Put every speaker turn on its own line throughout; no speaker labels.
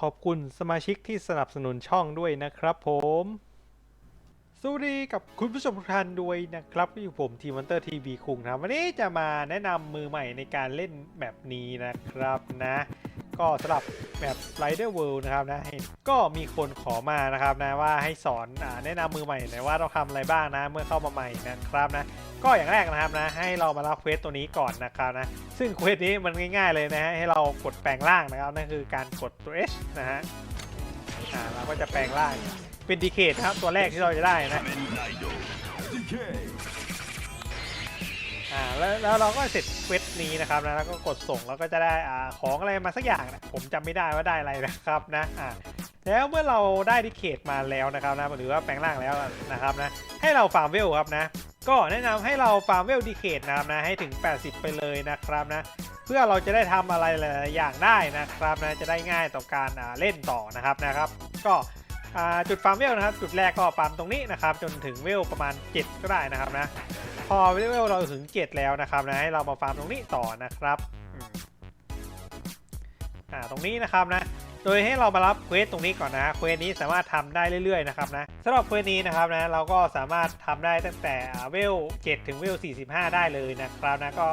ขอบคุณสมาชิกที่สนับสนุนช่องด้วยนะครับผมสวัสดีกับคุณผู้ชมทุกท่านด้วยนะครับอยู่ผมทีมันเตอร์ทีวีคุงนะวันนี้จะมาแนะนำมือใหม่ในการเล่นแบบนี้นะครับนะ ก็สำหรับแบบ Rider World นะครับนะก็มีคนขอมานะครับนะว่าให้สอนอแนะนำมือใหม่หน่อยว่าต้องทำอะไรบ้างนะเมื่อเข้ามาใหม่นะครับนะก็อย่างแรกนะครับนะให้เรามารับเควสตัวนี้ก่อนนะครับนะซึ่งเควสนี้มันง่ายๆเลยนะฮะให้เรากดแปลงร่างนะครับนั่นคือการกดตัว H นะฮะอ่าเราก็จะแปลงร่างเป็นดีเคทนะครับตัวแรกที่เราจะได้นะ อ่าแล้วแล้วเราก็เสร็จเควสนี้นะครับนะแล้วก็กดส่งแล้วก็จะได้อ่าของอะไรมาสักอย่างนะผมจำไม่ได้ว่าได้อะไรนะครับนะอ่าแล้วเมื่อเราได้ดีเคทมาแล้วนะครับนะหรือว่าแปลงร่างแล้วนะครับนะให้เราฟาร์มเวลครับนะก็แนะนำให้เราฟาร์มเวลดีเคทนะครับนะให้ถึง 80 ไปเลยนะครับนะเพื่อเราจะได้ทำอะไรหลายอย่างได้นะครับนะจะได้ง่ายต่อการอ่าเล่นต่อนะครับนะครับ ก็จุดฟาร์มเวลนะครับ จุดแรกก็ฟาร์มตรงนี้นะครับ จนถึงเวลประมาณ 7 ก็ได้นะครับนะ อเวลเราถึง7แล้วนะครับนะให้เรามาฟาร์มตรงนี้ต่อนะครับอ่าตรงนี้นะครับนะโดยให้เรามารับเควสตรงนี้ก่อนนะเควสนี้สามารถทำได้เรื่อยๆนะครับนะสำหรับเควสนี้นะครับนะเราก็สามารถทำได้ตั้งแต่อ่าเวล 7 ถึงเวล 45 ได้เลยนะครับนะก็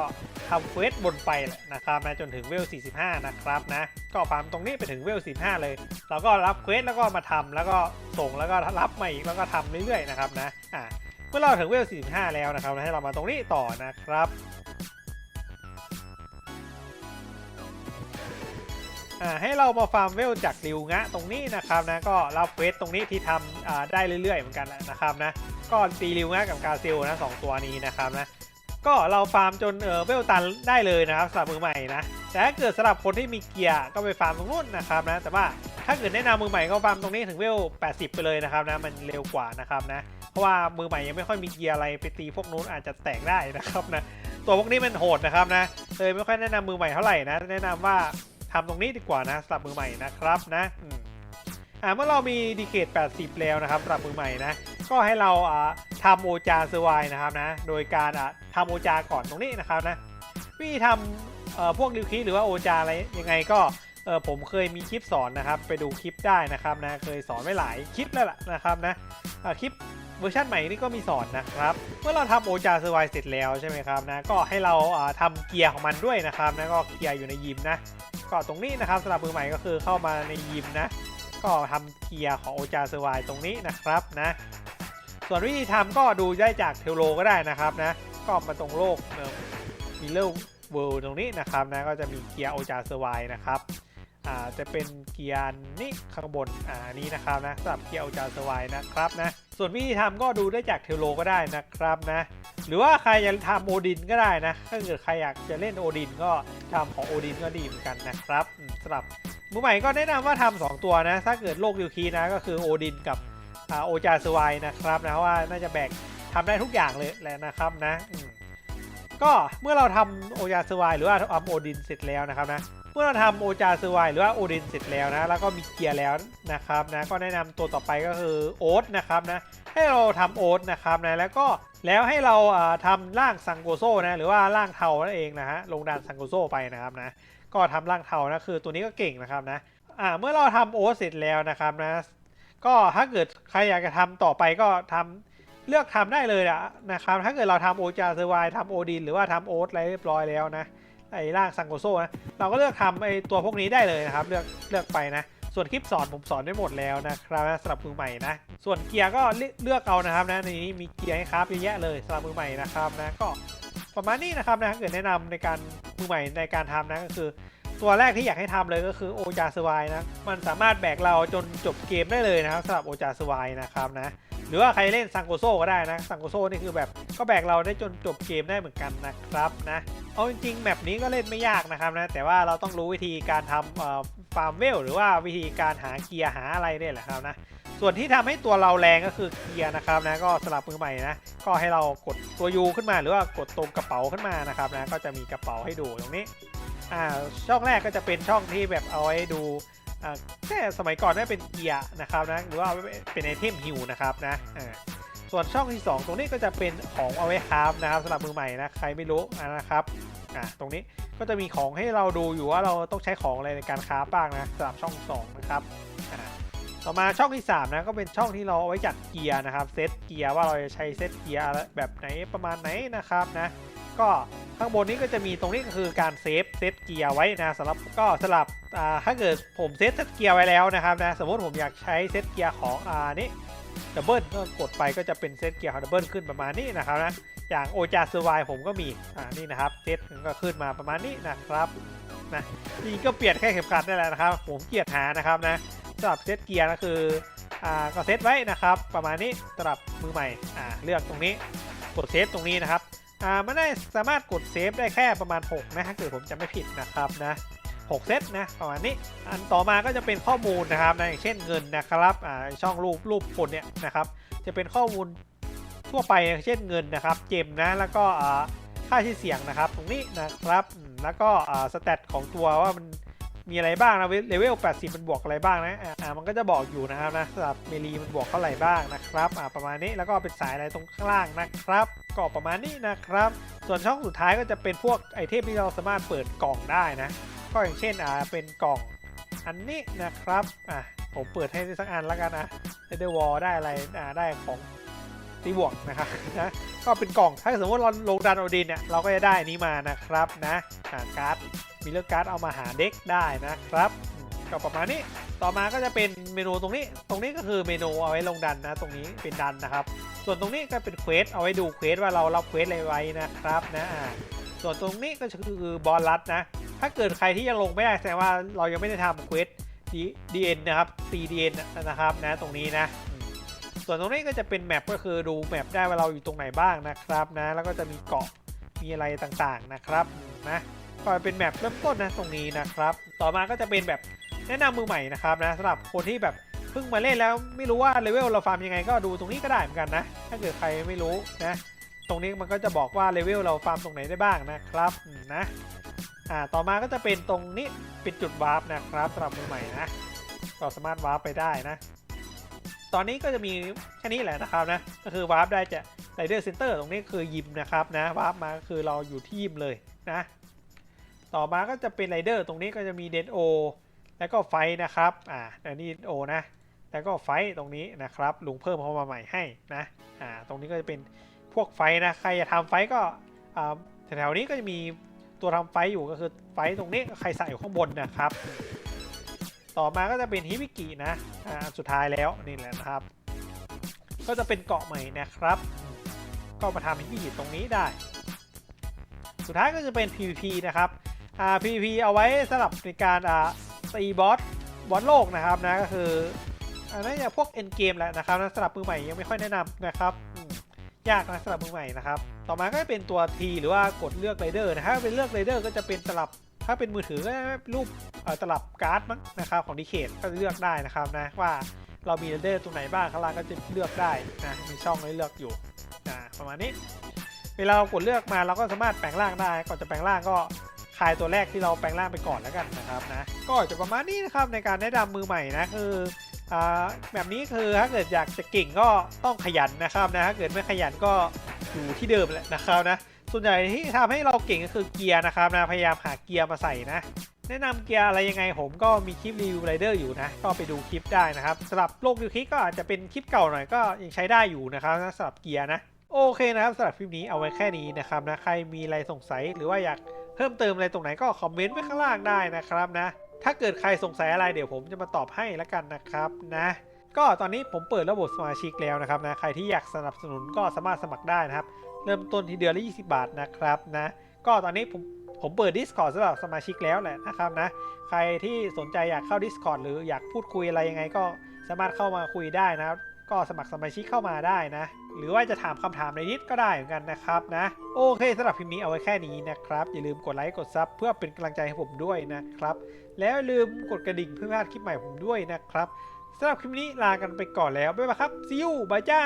ทำเควสบนไปนะครับนะจนถึงเวล 45 นะครับนะก็ฟาร์มตรงนี้ไปถึงเวล15เลย เราก็รับเควสแล้วก็มาทำแล้วก็ส่งแล้วก็รับมาอีกแล้วก็ทำเรื่อยๆนะครับนะอ่า เมื่อเราถึงเวล 45 แล้วนะครับให้เรามาตรงนี้ต่อนะครับอ่าให้เรามาฟาร์มเวลจากริวงะตรงนี้นะครับนะก็รับเวสตรงนี้ที่ทำอ่าได้เรื่อยๆเหมือนกันนะครับนะก็ตีริวงะกับกาซิลนะสองตัวนี้นะครับนะก็เราฟาร์มจนเออเวลตันได้เลยนะครับสำหรับมือใหม่นะแต่ถ้าเกิดสำหรับคนที่มีเกียร์ก็ไปฟาร์มตรงนู้นนะครับนะแต่ว่าถ้าเกิดแนะนำมือใหม่ก็ฟาร์มตรงนี้ถึงเวล 80 ไปเลยนะครับนะมันเร็วกว่านะครับนะ ราะว่ามือใหม่ยังไม่ค่อยมีเกียร์อะไรไปตีพวกนู้นอาจจะแตกได้นะครับนะตัวพวกนี้มันโหดนะครับนะเลยไม่ค่อยแนะนำมือใหม่เท่าไหร่นะแนะนำว่าทำตรงนี้ดีกว่านะสำหรับมือใหม่นะครับนะอ่าเมื่อเรามีดีเคท80 แล้วนะครับสำหรับมือใหม่นะก็ให้เราอ่าทำโอจาเซอร์ไวนะครับนะโดยการอ่าทำโอจาก่อนตรงนี้นะครับนะวิธีทำเอ่อพวกริวคิหรือว่าโอจาอะไรยังไงก็เออผมเคยมีคลิปสอนนะครับ ไปดูคลิปได้นะครับนะเคยสอนไว้หลายคลิปแล้วล่ะนะครับนะคลิป เวอร์ชันใหม่นี่ก็มีสอนนะครับ เมื่อเราทำโอจาเซอร์ไวเสร็จแล้วใช่ไหมครับนะก็ให้เราอ่าทำเกียร์ของมันด้วยนะครับนะก็เกียร์อยู่ในยิมนะก็ตรงนี้นะครับสำหรับมือใหม่ก็คือเข้ามาในยิมนะ ก็ทำเกียร์ของโอจาเซอร์ไวตรงนี้นะครับนะส่วนวิธีทำก็ดูได้จากเทโลก็ได้นะครับนะก็มาตรงโลกมิเลอร์เวิลด์ตรงนี้นะครับนะก็จะมีเกียร์โอจาเซอร์ไวนะครับ อ่าจะเป็นเกียร์นี่ข้างบนอ่านี้นะครับนะสำหรับเกียร์โอจาเซอร์ไวนะครับนะส่วนวิธีทำก็ดูได้จากเทโลก็ได้นะครับนะหรือว่าใครจะทำโอดินก็ได้นะถ้าเกิดใครอยากจะเล่นโอดินก็ทำของโอดินก็ดีเหมือนกันนะครับสำหรับมือใหม่ก็แนะนำว่าทำสองตัวนะ ถ้าเกิดโลกยูคีนะก็คือโอดินกับโอจาสวายนะครับนะว่าน่าจะแบกทำได้ทุกอย่างเลยแหละนะครับนะก็เมื่อเราทำโอจาสวายหรือว่าทำโอดินเสร็จแล้วนะครับนะ มื่อเราทำโอจาซอร์ไวหรือว่าโอดินเสร็จแล้วนะแล้วก็มีเกียร์แล้วนะครับนะก็แนะนำตัวต่อไปก็คือโอ๊ตนะครับนะให้เราทำโอ๊ตนะครับนะแล้วก็แล้วให้เราอ่าทำร่างซังโกโซนะหรือว่าร่างเทานั่นเองนะฮะลงดันซังโกโซไปนะครับนะก็ทำร่างเทานะคือตัวนี้ก็เก่งนะครับนะอ่าเมื่อเราทำโอ๊ตเสร็จแล้วนะครับนะก็ถ้าเกิดใครอยากจะทำต่อไปก็ทำเลือกทำได้เลยนะครับถ้าเกิดเราทำโอจาซอร์ไวทำโอดินหรือว่าทำโอ๊ตอะไรเรียบร้อยแล้วนะ ไอ้ร่างซังโกโซนะเราก็เลือกทำไอ้ตัวพวกนี้ได้เลยนะครับ เลือกเลือกไปนะ ส่วนคลิปสอนผมสอนได้หมดแล้วนะครับสำหรับมือใหม่นะ ส่วนเกียร์ก็เลือกเอานะครับนะในนี้มีเกียร์ให้ครับเยอะแยะเลยสำหรับมือใหม่นะครับนะก็ประมาณนี้นะครับนะถ้าเกิดแนะนำในการมือใหม่ในการทำนะก็คือตัวแรกที่อยากให้ทำเลยก็คือโอจาสวายนะ มันสามารถแบกเราจนจบเกมได้เลยนะครับสำหรับโอจาสวายนะครับนะ หรือว่าใครเล่นซังโกโซก็ได้นะซังโกโซนี่คือแบบก็แบกเราได้จนจบเกมได้เหมือนกันนะครับนะเอาจริงๆแบบนี้ก็เล่นไม่ยากนะครับนะแต่ว่าเราต้องรู้วิธีการทำฟาร์มเวลหรือว่าวิธีการหาเกียร์หาอะไรเนี่ยแหละครับนะส่วนที่ทำให้ตัวเราแรงก็คือเกียร์นะครับนะก็สลับมือใหม่นะก็ให้เรากดตัวยูขึ้นมาหรือว่ากดตรงกระเป๋าขึ้นมานะครับนะก็จะมีกระเป๋าให้ดูตรงนี้อ่าช่องแรกก็จะเป็นช่องที่แบบเอาไว้ดู แค่สมัยก่อนน่าเป็นเกียร์นะครับนะหรือว่าเป็นไอเทมฮิวนะครับนะส่วนช่องที่ 2 ตรงนี้ก็จะเป็นของเอาไว้คราฟนะครับสำหรับมือใหม่นะใครไม่รู้นะครับอะตรงนี้ก็จะมีของให้เราดูอยู่ว่าเราต้องใช้ของอะไรในการคราบ้างนะสำหรับช่อง 2 นะครับอะต่อมาช่องที่3นะก็เป็นช่องที่เราเอาไว้จัดเกียร์นะครับเซตเกียร์ว่าเราจะใช้เซตเกียร์แบบไหนประมาณไหนนะครับนะ ก็ข้างบนนี้ก็จะมีตรงนี้ก็คือการเซฟเซตเกียร์ไว้นะสำหรับก็สำหรับถ้าเกิดผมเซตเซตเกียร์ไว้แล้วนะครับนะสมมติผมอยากใช้เซตเกียร์ของอ่านี้ดับเบิลก็กดไปก็จะเป็นเซตเกียร์ของดับเบิลขึ้นประมาณนี้นะครับนะอย่างโอจาสวายผมก็มีอ่านี่นะครับเซตก็ขึ้นมาประมาณนี้นะครับนะจริงก็เปลี่ยนแค่เข็มขัดนั่นแหละนะครับ ผมเกลียดหานะครับนะสำหรับเซตเกียร์ก็คืออ่าก็เซตไว้นะครับ ประมาณนี้สำหรับมือใหม่อ่าเลือกตรงนี้กดเซฟตรงนี้นะครับ อ่ามันได้สามารถกดเซฟได้แค่ประมาณ 6 นะถ้าเกิดผมจำไม่ผิดนะครับนะ6เซตนะประมาณนี้ อันต่อมาก็จะเป็นข้อมูลนะครับนะอย่างเช่นเงินนะครับอ่าช่องรูปรูปคนเนี่ยนะครับ จะเป็นข้อมูลทั่วไปเช่นเงินนะครับ เจมนะแล้วก็อ่าค่าชื่อเสียงนะครับ ตรงนี้นะครับแล้วก็อ่าสเตตของตัวว่ามันมีอะไรบ้างนะเลเวล 80 มันบวกอะไรบ้างนะอ่าอ่ามันก็จะบอกอยู่นะครับนะสำหรับเมลีมันบวกเท่าไหร่บ้างนะครับอ่าประมาณนี้แล้วก็เป็นสายอะไรตรงข้างล่างนะครับ ก็ประมาณนี้นะครับ ส่วนช่องสุดท้ายก็จะเป็นพวกไอเทมที่เราสามารถเปิดกล่องได้นะ ก็อย่างเช่นอ่าเป็นกล่องอันนี้นะครับอะผมเปิดให้สักอันแล้วกันนะเดเดวอลได้อะไรอ่าได้ของตีบวกนะครับนะก็เป็นกล่องถ้าสมมติเราลงดันโอดินเนี่ยเราก็จะได้อันนี้มานะครับนะอ่าการ์ดมีเลือกการ์ดเอามาหาเด็กได้นะครับ ก็ประมาณนี้ ต่อมาก็จะเป็นเมนูตรงนี้ ตรงนี้ก็คือเมนูเอาไว้ลงดันนะ ตรงนี้เป็นดันนะครับ ส่วนตรงนี้ก็เป็นเควสเอาไว้ดูเควสว่าเรารับเควสอะไรไว้นะครับนะส่วนตรงนี้ก็คือบอลลัดนะ ถ้าเกิดใครที่ยังลงไม่ได้แสดงว่าเรายังไม่ได้ทำเควส DN นนะครับ CDN นะครับนะตรงนี้นะ ส่วนตรงนี้ก็จะเป็นแมปก็คือดูแมปได้ว่าเราอยู่ตรงไหนบ้างนะครับนะ แล้วก็จะมีเกาะมีอะไรต่างๆนะครับนะก็เป็นแมปเริ่มต้นนะตรงนี้นะครับ ต่อมาก็จะเป็นแบบ แนะนำมือใหม่นะครับนะสำหรับคนที่แบบเพิ่งมาเล่นแล้วไม่รู้ว่าเลเวลเราฟาร์มยังไงก็ดูตรงนี้ก็ได้เหมือนกันนะ ถ้าเกิดใครไม่รู้นะ ตรงนี้มันก็จะบอกว่าเลเวลเราฟาร์มตรงไหนได้บ้างนะครับนะอ่าต่อมาก็จะเป็นตรงนี้เป็นจุดวาร์ปนะครับสำหรับมือใหม่นะก็สามารถวาร์ปไปได้นะ ตอนนี้ก็จะมีแค่นี้แหละนะครับนะก็คือวาร์ปได้จะไรเดอร์เซ็นเตอร์ตรงนี้คือยิมนะครับนะวาร์ปมาคือเราอยู่ที่ยิมเลยนะ ต่อมาก็จะเป็นไรเดอร์ตรงนี้ก็จะมีเดนโอ แล้วก็ไฟนะครับ อ่าอันนี้โอนะ แล้วก็ไฟตรงนี้นะครับ ลุงเพิ่มเข้ามาใหม่ให้นะ อ่า ตรงนี้ก็จะเป็นพวกไฟนะ ใครจะทำไฟก็อ่าแถวๆนี้ก็จะมีตัวทำไฟอยู่ก็คือไฟตรงนี้ใครใส่อยู่ข้างบนนะครับ ต่อมาก็จะเป็นฮิวิกินะอ่าสุดท้ายแล้วนี่แหละนะครับ ก็จะเป็นเกาะใหม่นะครับ ก็มาทำฮิวิกิตรงนี้ได้ สุดท้ายก็จะเป็น PVP นะครับอ่า PVP เอาไว้สำหรับในการอ่า ตีบอสบอสโลกนะครับนะก็คืออันนั้นจะพวก end game แหละนะครับนะสำหรับมือใหม่ยังไม่ค่อยแนะนำนะครับยากนะสำหรับมือใหม่นะครับ ต่อมาก็จะเป็นตัว T หรือว่ากดเลือกไรเดอร์นะถ้าเป็นเลือกไรเดอร์ก็จะเป็นตลับ ถ้าเป็นมือถือก็รูปเอ่อตลับการ์ดมั้งนะครับของดีเคทก็เลือกได้นะครับนะว่าเรามีไรเดอร์ตรงไหนบ้างข้างล่างก็จะเลือกได้นะมีช่องให้เลือกอยู่นะประมาณนี้ เวลาเรากดเลือกมาเราก็สามารถแปลงร่างได้ก่อนจะแปลงร่างก็คลายตัวแรกที่เราแปลงร่างไปก่อนแล้วกันนะครับนะ ก็จะประมาณนี้นะครับในการแนะนำมือใหม่นะคืออแบบนี้คือถ้าเกิดอยากจะเก่งก็ต้องขยันนะครับนะถ้าเกิดไม่ขยันก็อยู่ที่เดิมแหละนะครับนะส่วนใหญ่ที่ทำให้เราเก่งก็คือเกียร์นะครับนะพยายามหาเกียร์มาใส่นะแนะนำเกียร์อะไรยังไงผมก็มีคลิปรีวิวไรเดอร์อยู่นะ ก็ไปดูคลิปได้นะครับสำหรับโลกยูคิกก็อาจจะเป็นคลิปเก่าหน่อยก็ยังใช้ได้อยู่นะครับสำหรับเกียร์นะโอเคนะครับสำหรับคลิปนี้เอาไว้แค่นี้นะครับนะใครมีอะไรสงสัยหรือว่าอยากเพิ่มเติมอะไรตรงไหนก็คอมเมนต์ไว้ข้างล่างได้นะครับนะ ถ้าเกิดใครสงสัยอะไรเดี๋ยวผมจะมาตอบให้แล้วกันนะครับนะก็ตอนนี้ผมเปิดระบบสมาชิกแล้วนะครับนะใครที่อยากสนับสนุนก็สามารถสมัครได้นะครับ เริ่มต้นที่เดือนละ 20 บาทนะครับนะก็ตอนนี้ผมผมเปิด Discord สำหรับสมาชิกแล้วแหละนะครับนะใครที่สนใจอยากเข้า Discord หรืออยากพูดคุยอะไรยังไงก็สามารถเข้ามาคุยได้นะครับ ก็สมัครสมาชิกเข้ามาได้นะ หรือว่าจะถามคำถามในนิดก็ได้เหมือนกันนะครับนะ โอเคสำหรับคลิปนี้เอาไว้แค่นี้นะครับ อย่าลืมกดไลค์กดซับเพื่อเป็นกำลังใจให้ผมด้วยนะครับ แล้วอย่าลืมกดกระดิ่งเพื่อไม่พลาดคลิปใหม่ผมด้วยนะครับสำหรับคลิปนี้ลากันไปก่อนแล้วบ๊ายบายครับซิวบายจ้า